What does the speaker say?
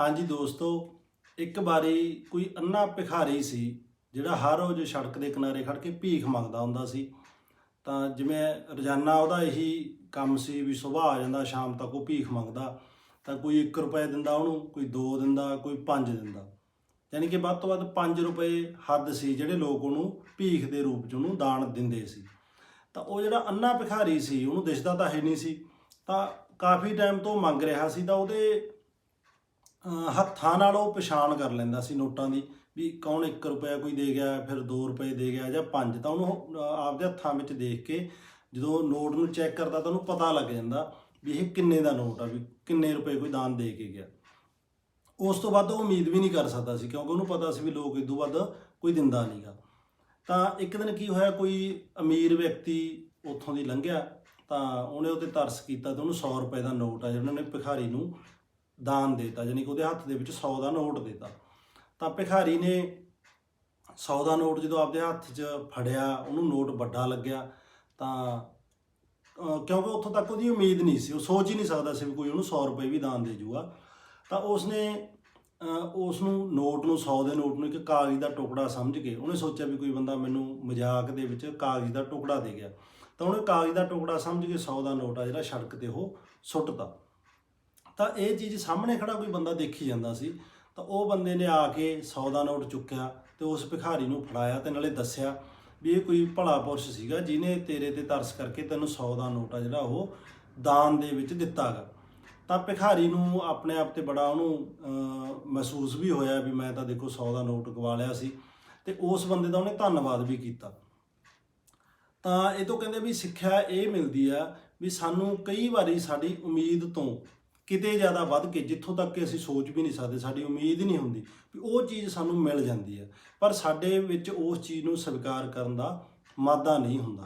ਹਾਂਜੀ ਦੋਸਤੋ, ਇੱਕ ਵਾਰੀ ਕੋਈ ਅੰਨਾ ਭਿਖਾਰੀ ਸੀ, ਜਿਹੜਾ ਹਰ ਰੋਜ਼ ਸੜਕ ਦੇ ਕਿਨਾਰੇ ਖੜ ਕੇ ਭੀਖ ਮੰਗਦਾ ਹੁੰਦਾ ਸੀ। ਤਾਂ ਜਿਵੇਂ ਰੋਜ਼ਾਨਾ ਉਹਦਾ ਇਹੀ ਕੰਮ ਸੀ ਵੀ ਸਵੇਰ ਆ ਜਾਂਦਾ, ਸ਼ਾਮ ਤੱਕ ਉਹ ਭੀਖ ਮੰਗਦਾ। ਤਾਂ ਕੋਈ 1 ਰੁਪਏ ਦਿੰਦਾ ਉਹਨੂੰ, ਕੋਈ 2 ਦਿੰਦਾ, ਕੋਈ 5 ਦਿੰਦਾ। ਯਾਨੀ ਕਿ ਵੱਧ ਤੋਂ ਵੱਧ 5 ਰੁਪਏ ਹੱਦ ਸੀ ਜਿਹੜੇ ਲੋਕ ਉਹਨੂੰ ਭੀਖ ਦੇ ਰੂਪ 'ਚ ਉਹਨੂੰ ਦਾਨ ਦਿੰਦੇ ਸੀ। ਤਾਂ ਉਹ ਜਿਹੜਾ ਅੰਨਾ ਭਿਖਾਰੀ ਸੀ, ਉਹਨੂੰ ਦਿਸਦਾ ਤਾਂ ਹੈ ਨਹੀਂ ਸੀ। ਤਾਂ ਕਾਫੀ ਟਾਈਮ ਤੋਂ ਮੰਗ ਰਿਹਾ ਸੀ, ਤਾਂ ਉਹਦੇ ਹੱਥਾਂ ਨਾਲ ਉਹ ਪਛਾਣ ਕਰ ਲੈਂਦਾ ਸੀ ਨੋਟਾਂ ਦੀ ਵੀ ਕੌਣ 1 ਰੁਪਇਆ ਕੋਈ ਦੇ ਗਿਆ, ਫਿਰ 2 ਰੁਪਏ ਦੇ ਗਿਆ ਜਾਂ 5 ਤਾਂ ਉਹਨੂੰ ਆਪਦੇ ਹੱਥਾਂ ਵਿੱਚ ਦੇਖ ਕੇ ਜਦੋਂ ਨੋਟ ਨੂੰ ਚੈੱਕ ਕਰਦਾ ਤਾਂ ਉਹਨੂੰ ਪਤਾ ਲੱਗ ਜਾਂਦਾ ਵੀ ਇਹ ਕਿੰਨੇ ਦਾ ਨੋਟ ਆ, ਵੀ ਕਿੰਨੇ ਰੁਪਏ ਕੋਈ ਦਾਨ ਦੇ ਕੇ ਗਿਆ। ਉਸ ਤੋਂ ਵੱਧ ਉਹ ਉਮੀਦ ਵੀ ਨਹੀਂ ਕਰ ਸਕਦਾ ਸੀ, ਕਿਉਂਕਿ ਉਹਨੂੰ ਪਤਾ ਸੀ ਵੀ ਲੋਕ ਇਦੋਂ ਵੱਧ ਕੋਈ ਦਿੰਦਾ ਨਹੀਂਗਾ ਤਾਂ ਇੱਕ ਦਿਨ ਕੀ ਹੋਇਆ, ਕੋਈ ਅਮੀਰ ਵਿਅਕਤੀ ਉੱਥੋਂ ਦੀ ਲੰਘਿਆ ਤਾਂ ਉਹਨੇ ਉਹਤੇ ਤਰਸ ਕੀਤਾ ਤੇ ਉਹਨੂੰ 100 ਰੁਪਏ ਦਾ ਨੋਟ ਆ ਜਿਹੜਾ ਉਹਨੇ ਭਿਖਾਰੀ ਨੂੰ ਦਾਨ ਦੇਤਾ ਯਾਨੀ ਕਿ ਉਹਦੇ ਹੱਥ ਦੇ ਵਿੱਚ 100 ਦਾ ਨੋਟ ਦੇਤਾ। ਤਾਂ ਭਿਖਾਰੀ ਨੇ 100 ਦਾ ਨੋਟ ਜਦੋਂ ਆਪਦੇ ਹੱਥ 'ਚ ਫੜਿਆ, ਉਹਨੂੰ ਨੋਟ ਵੱਡਾ ਲੱਗਿਆ, ਤਾਂ ਕਿਉਂਕਿ ਉੱਥੋਂ ਤੱਕ ਉਹਦੀ ਉਮੀਦ ਨਹੀਂ ਸੀ, ਉਹ ਸੋਚ ਹੀ ਨਹੀਂ ਸਕਦਾ ਸੀ ਵੀ ਕੋਈ ਉਹਨੂੰ 100 ਰੁਪਏ ਵੀ ਦਾਨ ਦੇ ਜੂਗਾ। ਤਾਂ ਉਸਨੇ, ਅਹ ਉਸ ਨੂੰ ਨੋਟ ਨੂੰ 100 ਦੇ ਨੋਟ ਨੂੰ ਇੱਕ ਕਾਗਜ਼ ਦਾ ਟੁਕੜਾ ਸਮਝ ਕੇ, ਉਹਨੇ ਸੋਚਿਆ ਵੀ ਕੋਈ ਬੰਦਾ ਮੈਨੂੰ ਮਜ਼ਾਕ ਦੇ ਵਿੱਚ ਕਾਗਜ਼ ਦਾ ਟੁਕੜਾ ਦੇ ਗਿਆ। ਤਾਂ ਉਹਨੇ ਕਾਗਜ਼ ਦਾ ਟੁਕੜਾ ਸਮਝ ਕੇ 100 ਦਾ ਨੋਟ ਆ ਜਿਹੜਾ ਸੜਕ ਤੇ ਉਹ ਸੁੱਟਤਾ। ਤਾਂ ਇਹ ਚੀਜ਼ ਸਾਹਮਣੇ ਖੜਾ ਕੋਈ ਬੰਦਾ ਦੇਖੀ ਜਾਂਦਾ ਸੀ, ਤਾਂ ਉਹ ਬੰਦੇ ਨੇ ਆ ਕੇ 100 ਦਾ ਨੋਟ ਚੁੱਕਿਆ ਤੇ ਉਸ ਭਿਖਾਰੀ ਨੂੰ ਫੜਾਇਆ ਤੇ ਨਾਲੇ ਦੱਸਿਆ ਵੀ ਇਹ ਕੋਈ ਭਲਾ ਪੁਰਸ਼ ਸੀਗਾ ਜਿਹਨੇ ਤੇਰੇ ਤੇ ਤਰਸ ਕਰਕੇ ਤੈਨੂੰ 100 ਦਾ ਨੋਟ ਆ ਜਿਹੜਾ ਉਹ ਦਾਨ ਦੇ ਵਿੱਚ ਦਿੱਤਾਗਾ ਤਾਂ ਭਿਖਾਰੀ ਨੂੰ ਆਪਣੇ ਆਪ ਤੇ ਬੜਾ ਉਹਨੂੰ ਮਹਿਸੂਸ ਵੀ ਹੋਇਆ ਵੀ ਮੈਂ ਤਾਂ ਦੇਖੋ 100 ਦਾ ਨੋਟ ਗਵਾ ਲਿਆ ਸੀ ਤੇ ਉਸ ਬੰਦੇ ਦਾ ਉਹਨੇ ਧੰਨਵਾਦ ਵੀ ਕੀਤਾ। ਤਾਂ ਇਹ ਤੋਂ ਕਹਿੰਦੇ ਵੀ ਸਿੱਖਿਆ ਇਹ ਮਿਲਦੀ ਆ ਵੀ ਸਾਨੂੰ ਕਈ ਵਾਰੀ ਸਾਡੀ ਉਮੀਦ ਤੋਂ ਕਿਤੇ ਜ਼ਿਆਦਾ ਵੱਧ ਕੇ, ਜਿੱਥੋਂ ਤੱਕ ਕਿ ਅਸੀਂ ਸੋਚ ਵੀ ਨਹੀਂ ਸਕਦੇ, ਸਾਡੀ ਉਮੀਦ ਨਹੀਂ ਹੁੰਦੀ ਵੀ ਉਹ ਚੀਜ਼ ਸਾਨੂੰ ਮਿਲ ਜਾਂਦੀ ਹੈ। ਪਰ ਸਾਡੇ ਵਿੱਚ ਉਸ ਚੀਜ਼ ਨੂੰ ਸਵੀਕਾਰ ਕਰਨ ਦਾ ਮਾਦਾ ਨਹੀਂ ਹੁੰਦਾ।